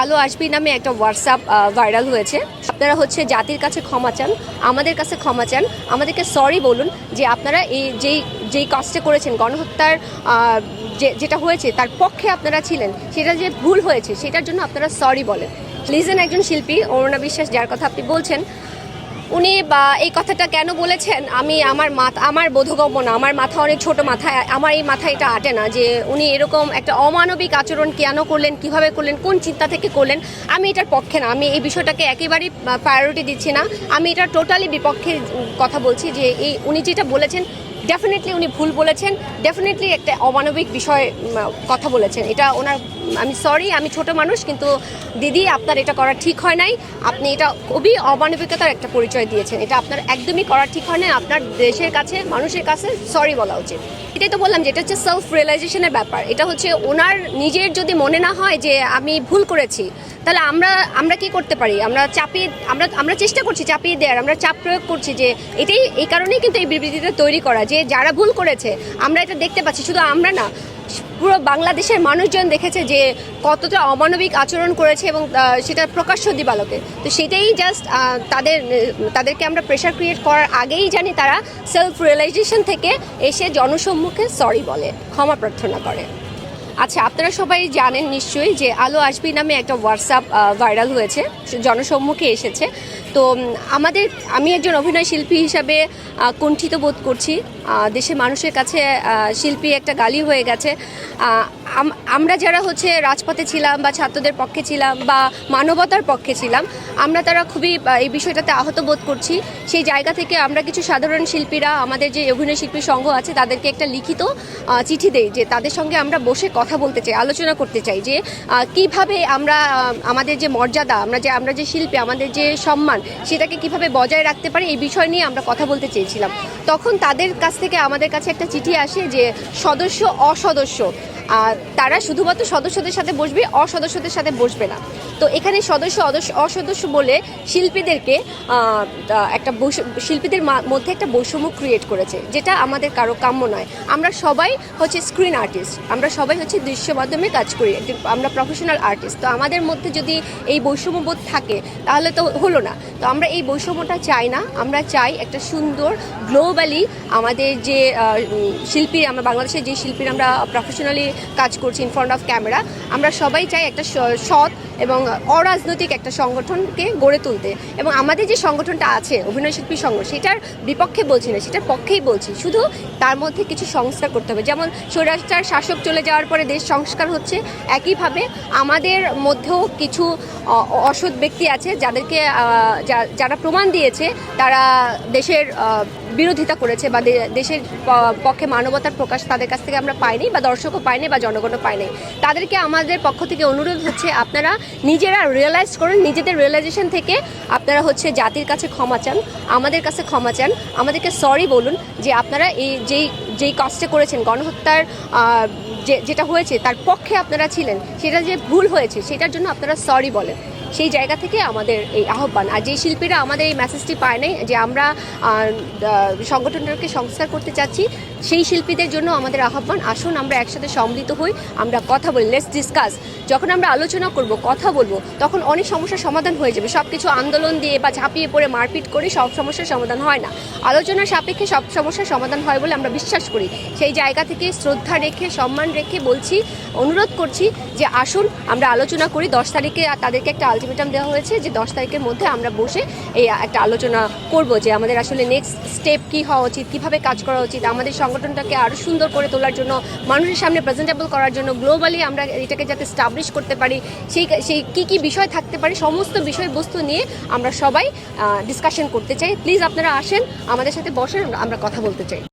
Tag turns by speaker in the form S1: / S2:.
S1: আলো আসবি নামে একটা হোয়াটসঅ্যাপ ভাইরাল হয়েছে। আপনারা হচ্ছে জাতির কাছে ক্ষমা চান, আমাদের কাছে ক্ষমা চান। আমাদেরকে সরি বলুন যে আপনারা এই যেই যেই কাজটা করেছেন, গণহত্যার যে, যেটা হয়েছে, তার পক্ষে আপনারা ছিলেন, সেটা যে ভুল হয়েছে, সেটার জন্য আপনারা সরি বলেন। লিজেন একজন শিল্পী, অরুণা বিশ্বাস, যার কথা আপনি বলছেন উনি বা এই কথাটা কেন বলেছেন? আমি আমার মাথা, আমার বোধগম্য না। আমার মাথা অনেক ছোট মাথায়, আমার এই মাথায় এটা আটে না যে উনি এরকম একটা অমানবিক আচরণ কেন করলেন, কীভাবে করলেন, কোন চিন্তা থেকে করলেন, আমি এটার পক্ষে না। আমি এই বিষয়টাকে একেবারেই প্রায়োরিটি দিচ্ছি না। আমি এটা টোটালি বিপক্ষে কথা বলছি যে এই উনি যেটা বলেছেন ডেফিনেটলি উনি ভুল বলেছেন। ডেফিনেটলি একটা অমানবিক বিষয় কথা বলেছেন। এটা ওনার, আমি সরি আমি ছোট মানুষ, কিন্তু দিদি, আপনার এটা করা ঠিক হয় নাই। আপনি এটা খুবই অমানবিকতার একটা পরিচয় দিয়েছেন। এটা আপনার একদমই করা ঠিক হয় না আপনার দেশের কাছে, মানুষের কাছে সরি বলা উচিত। এটাই তো বললাম যে এটা হচ্ছে সেলফ রিয়েলাইজেশনের ব্যাপার। এটা হচ্ছে ওনার নিজের যদি মনে না হয় যে আমি ভুল করেছি তাহলে আমরা আমরা কি করতে পারি? আমরা চাপিয়ে, আমরা আমরা চেষ্টা করছি চাপিয়ে দেওয়ার, আমরা চাপ প্রয়োগ করছি যে এটাই, এই কারণেই কিন্তু এই বিবৃতিটা তৈরি করা যে যারা ভুল করেছে, আমরা এটা দেখতে পাচ্ছি, শুধু আমরা না, পুরো বাংলাদেশের মানুষজন দেখেছে যে কতটা অমানবিক আচরণ করেছে এবং সেটা প্রকাশ্য দিবালোকে। তো সেটাই জাস্ট তাদের, তাদেরকে আমরা প্রেশার ক্রিয়েট করার আগেই জানি তারা সেলফ রিয়েলাইজেশন থেকে এসে জনসম্মুখে সরি বলে, ক্ষমা প্রার্থনা করে। আচ্ছা আপনারা সবাই জানেন নিশ্চয়ই যে আলো আসবি নামে একটা হোয়াটসঅ্যাপ ভাইরাল হয়েছে। জনসম্মুখে এসেছে। তো আমাদের, আমি একজন অভিনয় শিল্পী হিসাবে কুণ্ঠিত বোধ করছি। দেশের মানুষের কাছে শিল্পী একটা গালি হয়ে গেছে। আমরা যারা হচ্ছে রাজপথে ছিলাম বা ছাত্রদের পক্ষে ছিলাম বা মানবতার পক্ষে ছিলাম, আমরা তারা খুবই এই বিষয়টাতে আহত বোধ করছি। সেই জায়গা থেকে আমরা কিছু সাধারণ শিল্পীরা, আমাদের যে অভিনয় শিল্পী সংঘ আছে, তাদেরকে একটা লিখিত চিঠি দেই যে তাদের সঙ্গে আমরা বসে কথা বলতে চাই, আলোচনা করতে চাই যে কীভাবে আমরা আমাদের যে মর্যাদা, আমরা যে আমরা যে শিল্পী, আমাদের যে সম্মান সেটাকে কীভাবে বজায় রাখতে পারে এই বিষয় নিয়ে আমরা কথা বলতে চেয়েছিলাম। তখন তাদের কাছ থেকে আমাদের কাছে একটা চিঠি আসে যে, সদস্য অসদস্য তারা শুধুমাত্র সদস্যদের সাথে বসবে, অসদস্যদের সাথে বসবে না। তো এখানে সদস্য অসদস্য বলে শিল্পীদেরকে একটা শিল্পীদের মধ্যে একটা বৈষম্য ক্রিয়েট করেছে, যেটা আমাদের কারও কাম্য নয়। আমরা সবাই হচ্ছে স্ক্রিন আর্টিস্ট আমরা সবাই হচ্ছে দৃশ্য মাধ্যমে কাজ করি, আমরা প্রফেশনাল আর্টিস্ট তো আমাদের মধ্যে যদি এই বৈষম্যবোধ থাকে, তাহলে তো হলো না। তো আমরা এই বৈষম্যটা চাই না, আমরা চাই একটা সুন্দর গ্লোবালি আমাদের যে শিল্পী, আমরা বাংলাদেশের যে শিল্পীরা আমরা প্রফেশনালি কাজ করছি ইন ফ্রন্ট অফ ক্যামেরা আমরা সবাই চাই একটা সৎ এবং অরাজনৈতিক একটা সংগঠনকে গড়ে তুলতে। এবং আমাদের যে সংগঠনটা আছে, অভিনয় শিল্পী সংঘ, সেটার বিপক্ষে বলছি না, সেটার পক্ষেই বলছি। শুধু তার মধ্যে কিছু সংস্কার করতে হবে। যেমন স্বৈরাচার শাসক চলে যাওয়ার পরে দেশ সংস্কার হচ্ছে, একইভাবে আমাদের মধ্যেও কিছু অসৎ ব্যক্তি আছে, যাদেরকে যারা প্রমাণ দিয়েছে, তারা দেশের বিরোধিতা করেছে বা দেশের পক্ষে মানবতার প্রকাশ তাদের কাছ থেকে আমরা পাইনি বা দর্শকও পাইনি বা জনগণও পাইনি। তাদেরকে আমাদের পক্ষ থেকে অনুরোধ হচ্ছে, আপনারা নিজেরা রিয়েলাইজ করুন, নিজেদের রিয়েলাইজেশন থেকে আপনারা হচ্ছে জাতির কাছে ক্ষমা চান, আমাদের কাছে ক্ষমা চান। আমাদেরকে সরি বলুন যে আপনারা এই যেই যেই কাজটা করেছেন, গণহত্যার যে, যেটা হয়েছে, তার পক্ষে আপনারা ছিলেন, সেটা যে ভুল হয়েছে, সেটার জন্য আপনারা সরি বলেন। সেই জায়গা থেকে আমাদের এই আহ্বান। আর যে শিল্পীরা আমাদের এই মেসেজটি পায় নাই যে আমরা সংগঠনটাকে সংস্কার করতে চাচ্ছি সেই শিল্পীদের জন্য আমাদের আহ্বান, আসুন আমরা একসাথে সম্মিলিত হই, আমরা কথা বলি লেটস ডিসকাস যখন আমরা আলোচনা করব, কথা বলব, তখন অনেক সমস্যার সমাধান হয়ে যাবে। সব কিছু আন্দোলন দিয়ে বা ঝাঁপিয়ে পড়ে মারপিট করে সব সমস্যার সমাধান হয় না। আলোচনার সাপেক্ষে সব সমস্যার সমাধান হয় বলে আমরা বিশ্বাস করি। সেই জায়গা থেকে শ্রদ্ধা রেখে, সম্মান রেখে বলছি, অনুরোধ করছি যে আসুন, আমরা আলোচনা করি। দশ তারিখে তাদেরকে একটা আলটিমেটাম দেওয়া হয়েছে যে দশ তারিখের মধ্যে আমরা বসে এই একটা আলোচনা করব যে আমাদের আসলে নেক্সট স্টেপ কী হওয়া উচিত, কীভাবে কাজ করা উচিত, আমাদের সংগঠনটাকে আরও সুন্দর করে তোলার জন্য, মানুষের সামনে প্রেজেন্টেবল করার জন্য গ্লোবালি আমরা এটাকে যাতে স্টাবলিশ করতে পারি, সেই সেই কী কী বিষয় থাকতে পারে, সমস্ত বিষয়বস্তু নিয়ে আমরা সবাই ডিসকাশন করতে চাই। প্লিজ আপনারা আসেন, আমাদের সাথে বসেন, আমরা কথা বলতে চাই।